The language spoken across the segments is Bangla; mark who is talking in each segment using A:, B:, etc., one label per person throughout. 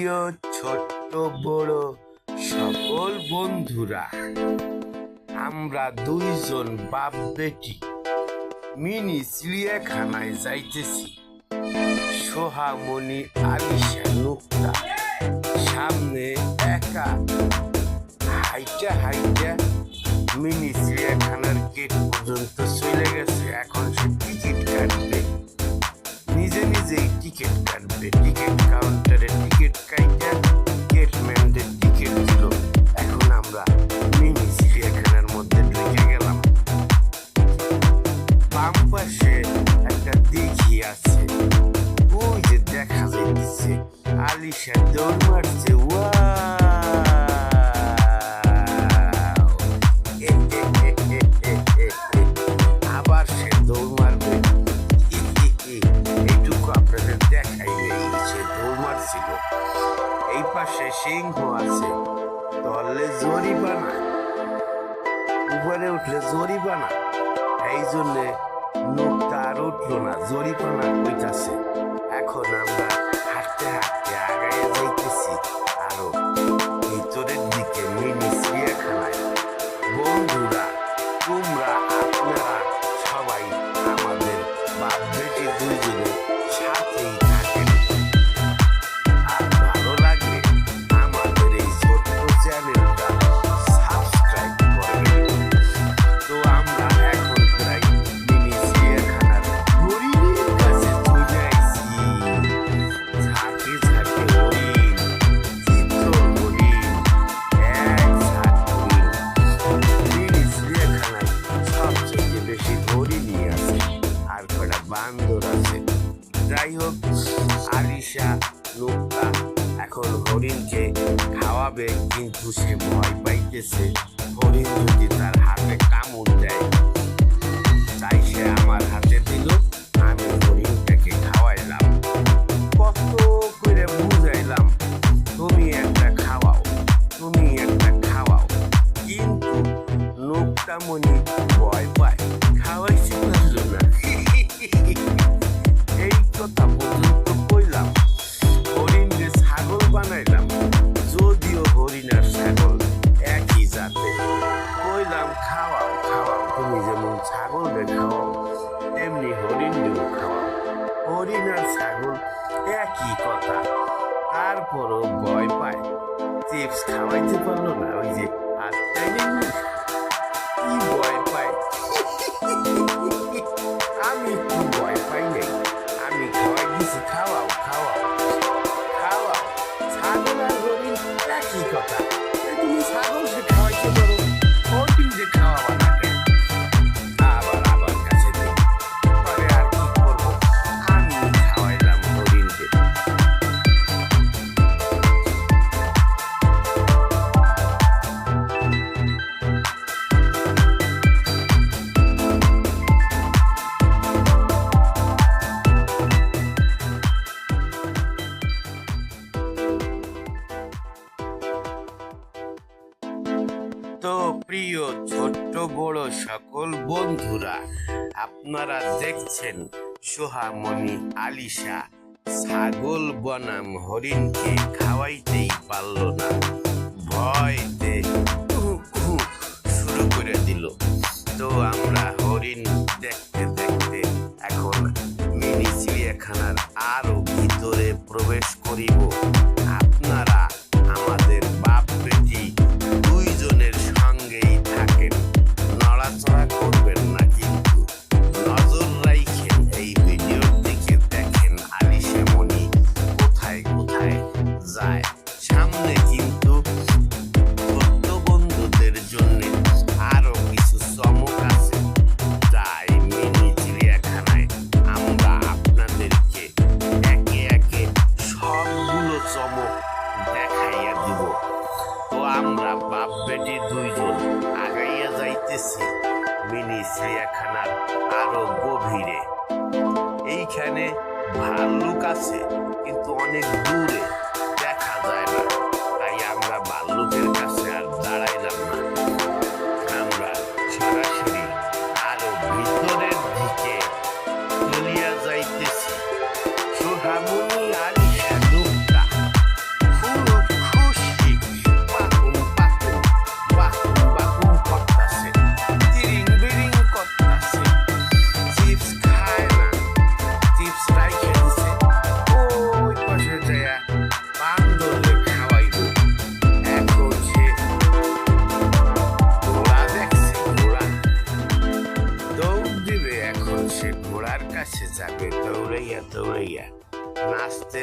A: প্রিয় ছোট্ট বড় সকল বন্ধুরা, আমরা দুইজন বাপ বেটি মিনি চিড়িয়াখানায় যাইতেছি। সোহামণি আলিশা নুক্তা সামনে একা হাইটা হাইটা মিনি চিড়িয়াখানার গেট পর্যন্ত চলে গেছে। এখন সে টিকিট কাটবে, নিজে নিজেই টিকিট কাটবে, টিকিট ছিল। এই পাশে সিংহ আছে। ধরলে জরিমানা। উপরে উঠলে জরিমানা। এই জন্যে লোকটা আর উঠল না, জরিমানা কইতাছে। এখন আমরা হাঁটতে হাঁটতে আগায় যাইতেছি। আরও বান্দর আছে। যাই হোক আলিশা, লোকটা এখন হরিণকে খাওয়াবে, কিন্তু সে ভয় পাইতেছে। হরিণ যদি তার হাতে কামড় দেয় সোহামণি আলিশা ছাগল বনাম হরিণকে খাওয়াইতেই পারল না। ভয়তে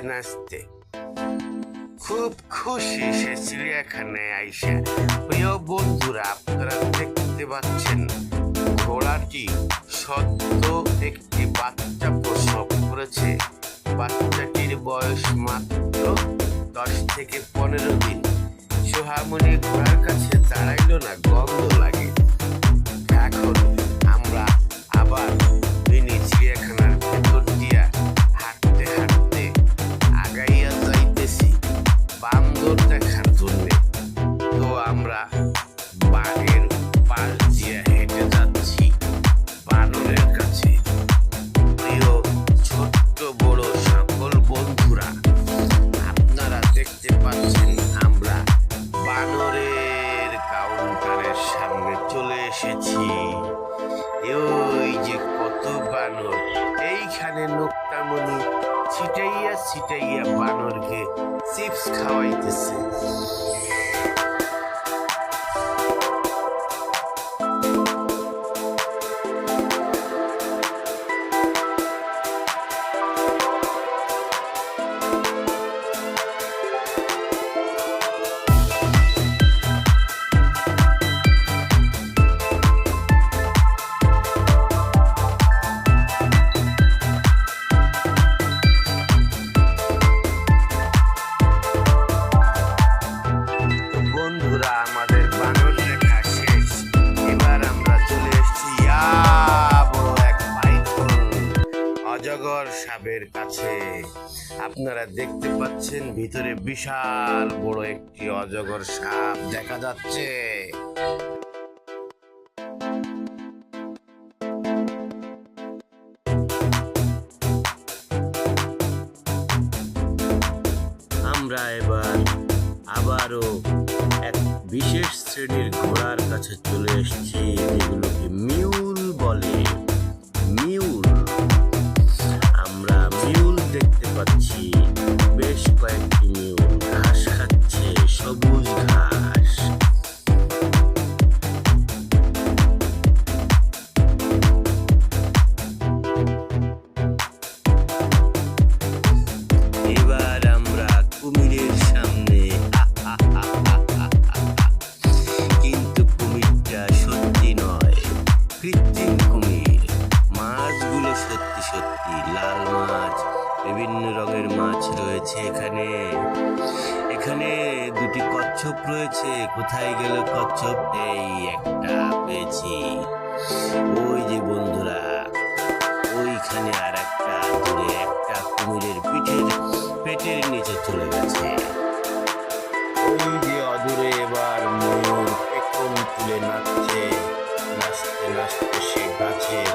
A: নাচতে। নাচতে খুব খুশি সে চিড়িয়াখানায় আইসা। প্রিয় বন্ধুরা, আপনারা দেখতে পাচ্ছেন, ঘোড়াটি সদ্য একটি বাচ্চা প্রসব করেছে। বাচ্চাটির বয়স মাত্র দশ থেকে পনেরো দিন। সোহামণি ঘোড়ার কাছে দাঁড়াইলো না, গন্ধ লাগে। এখন আমরা আবার অজগর সাপের কাছে। আপনারা দেখতে পাচ্ছেন ভিতরে বিশাল বড় একটি অজগর সাপ দেখা যাচ্ছে। আমরা এবার আবারও এক বিশেষ শ্রেণির ঘোড়ার কাছে চলে এসেছি, যেগুলোকে মিউল বলে। রয়েছে, কোথায় গেল কচ্ছপ? এই একটা পেয়েছি। ওই যে বন্ধুরা, ওইখানে আর একটা দূরে একটা কুমিরের পিঠের, পেটের নিচে চলে গেছে। ওই যে অদূরে এবার ময়ূর পেখম তুলে নাচছে, নাচতে নাচতে সে গাছের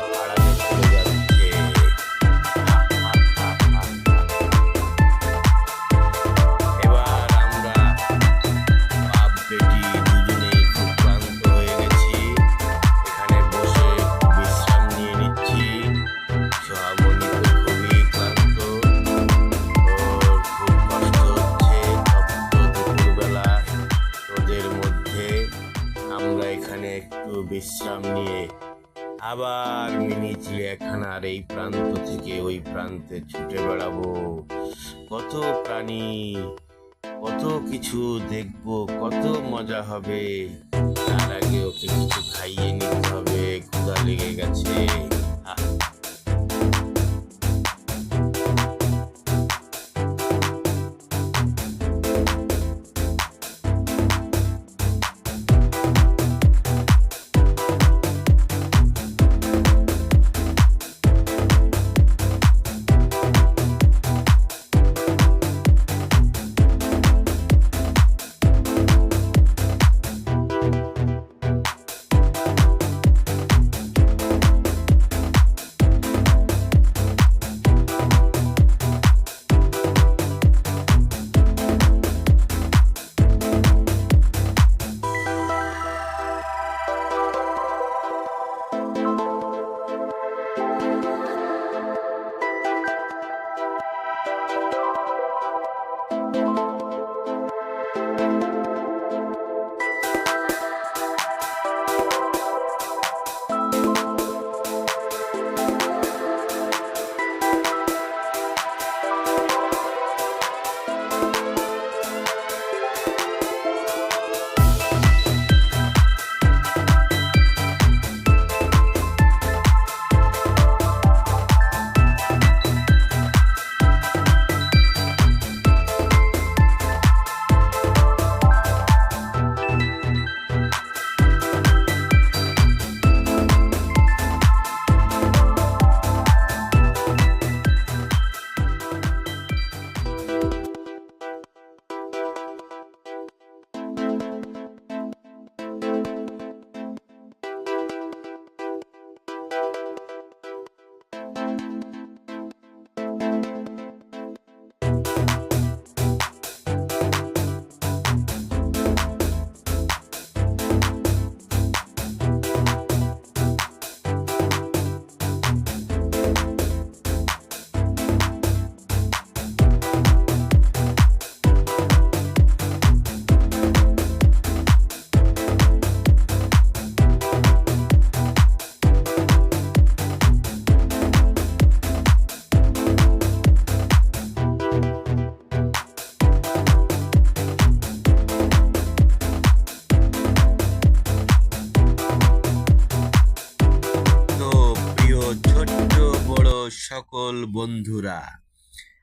A: বিশ্রাম নিয়ে আবার মিনি চিড়িয়াখানার এই প্রান্ত থেকে ওই প্রান্তে ছুটে বেড়াবো। কত প্রাণী, কত কিছু দেখব, কত মজা হবে। তার আগে ওকে কিছু খাইয়ে নিতে হবে, ক্ষুধা লেগে গেছে।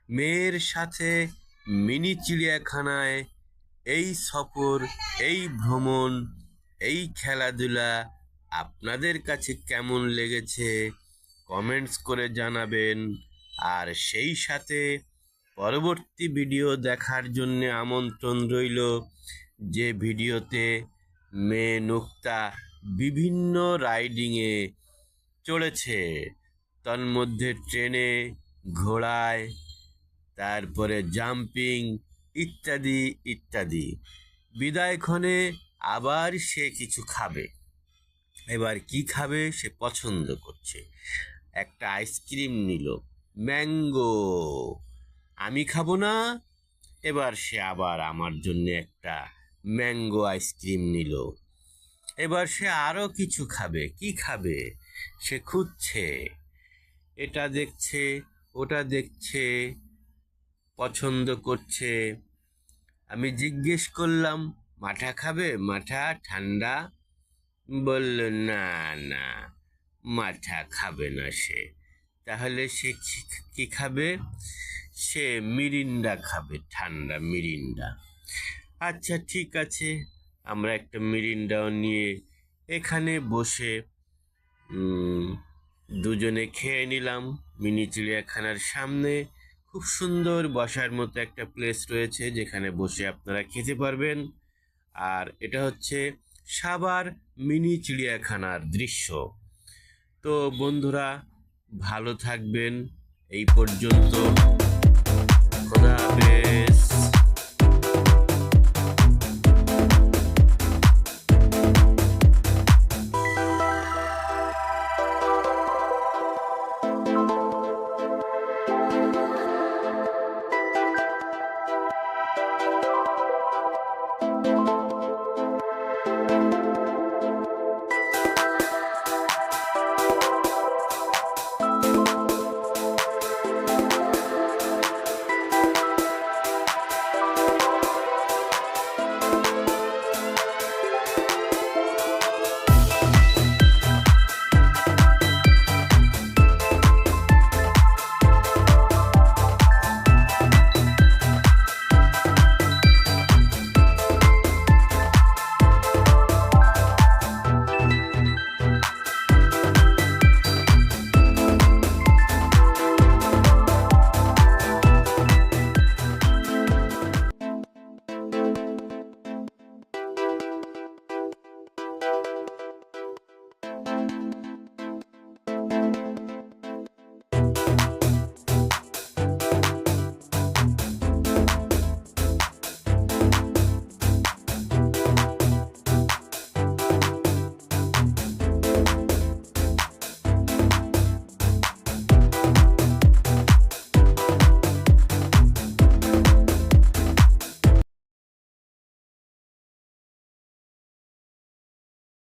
A: মেয়ের সাথে মিনি চিড়িয়াখানায় এই সফর, এই ভ্রমণ, এই খেলাধুলা আপনাদের কাছে কেমন লেগেছে? কমেন্টস করে জানাবেন। আর সেই সাথে পরবর্তী ভিডিও দেখার জন্য আমন্ত্রণ রইল, যে ভিডিওতে মেয়ে নুক্তা বিভিন্ন রাইডিংয়ে চড়েছে। তন্মধ্যে ট্রেনে, ঘোড়ায় তারপরে জাম্পিং ইত্যাদি ইত্যাদি। বিদায়ক্ষণে আবার সে কিছু খাবে। এবার কি খাবে? সে পছন্দ করছে। একটা আইসক্রিম নিল। ম্যাঙ্গো। আমি খাব না। এবার সে আবার আমার জন্য একটা ম্যাঙ্গো আইসক্রিম নিল। এবার সে আরও কিছু খাবে। কি খাবে? সে খুঁজছে। এটা দেখছে, ওটা দেখছে। পছন্দ করছে। আমি জিজ্ঞেস করলাম, মাঠা খাবে? মাঠা ঠান্ডা? বলল, না না, মাঠা খাবে না সে। তাহলে সে কি- খাবে? সে মিরিন্ডা খাবে, ঠান্ডা মিরিন্ডা। আচ্ছা ঠিক আছে, আমরা একটা মিরিন্ডাও নিয়ে এখানে বসে দুজনে খেয়ে নিলাম। মিনি চিড়িয়াখানার সামনে খুব সুন্দর বসার মতো একটা প্লেস রয়েছে যেখানে বসে আপনারা খেতে পারবেন। আর এটা হচ্ছে সাবার মিনি চিড়িয়াখানার দৃশ্য। তো বন্ধুরা, ভালো থাকবেন। এই পর্যন্ত খোদা